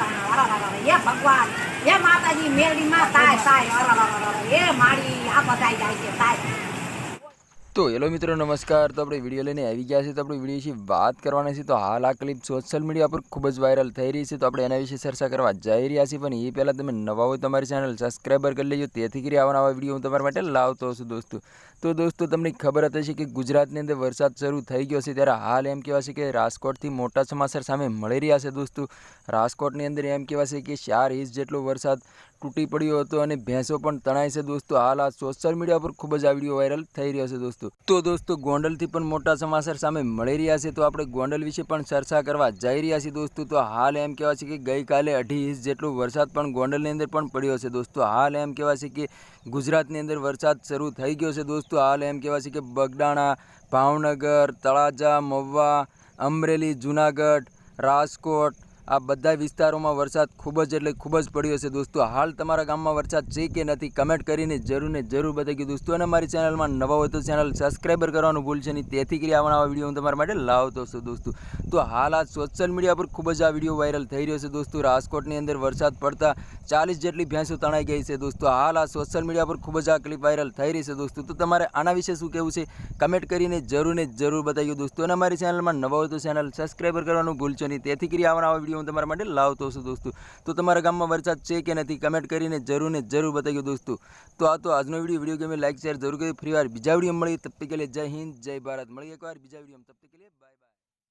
તા. આરારારા, એ ભગવાન હે માતાજી મેરડીમાં તાય તાય આરારારા, એ માળી આ બધા જાય છે તાય તો હેલો મિત્રો, નમસ્કાર. તો આપણે વીડિયો લઈને આવી ગયા છે તો આપણે વીડિયો વિશે વાત કરવાના છે તો હાલ આ ક્લિપ સોશિયલ મીડિયા પર ખૂબ જ વાયરલ થઈ રહી છે. તો આપણે એના વિશે ચર્ચા કરવા જઈ રહ્યા છીએ. પણ એ પહેલાં તમે નવા હોય તમારી ચેનલ સબસ્ક્રાઈબર કરી લેજો. તેથી કરી આવા નવા વીડિયો હું તમારા માટે લાવતો છું દોસ્તો. તો દોસ્તો, તમને ખબર જ હશે કે ગુજરાતની અંદર વરસાદ શરૂ થઈ ગયો છે. ત્યારે હાલ એમ કહેવાશે કે રાજકોટથી મોટા સમાચાર સામે મળી રહ્યા છે દોસ્તો. રાજકોટની અંદર એમ કહેવાશે કે ચાર ઇંચ જેટલો વરસાદ તૂટી પડ્યો હતો અને ભેંસો પણ તણાય છે દોસ્તો. હાલ આ સોશિયલ મીડિયા પર ખૂબ જ આ વીડિયો વાયરલ થઈ રહ્યો છે દોસ્તો. તો દોસ્તો, ગોંડલથી પણ મોટા સમાચાર સામે મળી રહ્યા છે. તો આપણે ગોંડલ વિશે પણ ચર્ચા કરવા જઈ રહ્યા છીએ દોસ્તો. તો હાલ એમ કહેવાય છે કે ગઈકાલે અઢી ઇંચ જેટલો વરસાદ પણ ગોંડલની અંદર પણ પડ્યો છે દોસ્તો. હાલ એમ કહેવાય છે કે ગુજરાતની અંદર વરસાદ શરૂ થઈ ગયો છે દોસ્તો. હાલ એમ કહેવાય છે કે બગડાણા, ભાવનગર, તળાજા, મહુવા, અમરેલી, જુનાગઢ, રાજકોટ આ બધા વિસ્તારોમાં વરસાદ ખૂબ જ એટલે ખૂબ જ પડ્યો છે દોસ્તો. હાલ તમારા ગામમાં વરસાદ છે કે નથી કમેન્ટ કરીને જરૂર ને જરૂર બતાવી દોસ્તો. અને મારી ચેનલમાં નવા હોય તો ચેનલ સબસ્ક્રાઈબર કરવાનું ભૂલશે નહીં. તેથી કરી આવવાના વીડિયો હું તમારા માટે લાવતો છું દોસ્તો. તો હાલ આ સોશિયલ મીડિયા પર ખૂબ જ આ વીડિયો વાયરલ થઈ રહ્યો છે દોસ્તો. રાજકોટની અંદર વરસાદ પડતા ચાલીસ જેટલી ભેંસો તણાઈ ગઈ છે દોસ્તો. હાલ આ સોશિયલ મીડિયા પર ખૂબ જ આ ક્લિપ વાયરલ થઈ રહી છે દોસ્તો. તો તમારે આના વિશે શું કહેવું છે? કમેન્ટ કરીને જરૂર ને જરૂર બતાવ્યો દોસ્તો. અને મારી ચેનલમાં નવા હોય તો ચેનલ સબસ્ક્રાઈબર કરવાનું ભૂલશો નહીં. તેથી કરી આવવાના વીડિયો હું તમારા માટે લાવતો છું દોસ્તો. તો તમારા ગામમાં વરસાદ છે કે નથી કમેન્ટ કરીને જરૂર ને જરૂર બતાવ્યો દોસ્તો. તો આ તો આજનો વીડિયો વીડિયો ગમે લાઈક શેર જરૂર કરી. ફરી વાર બીજા વીડિયો મળી તબ તક કે જય હિન્દ, જય ભારત. મળીએ એકવાર બીજા વીડિયો તબ કે બાય બાય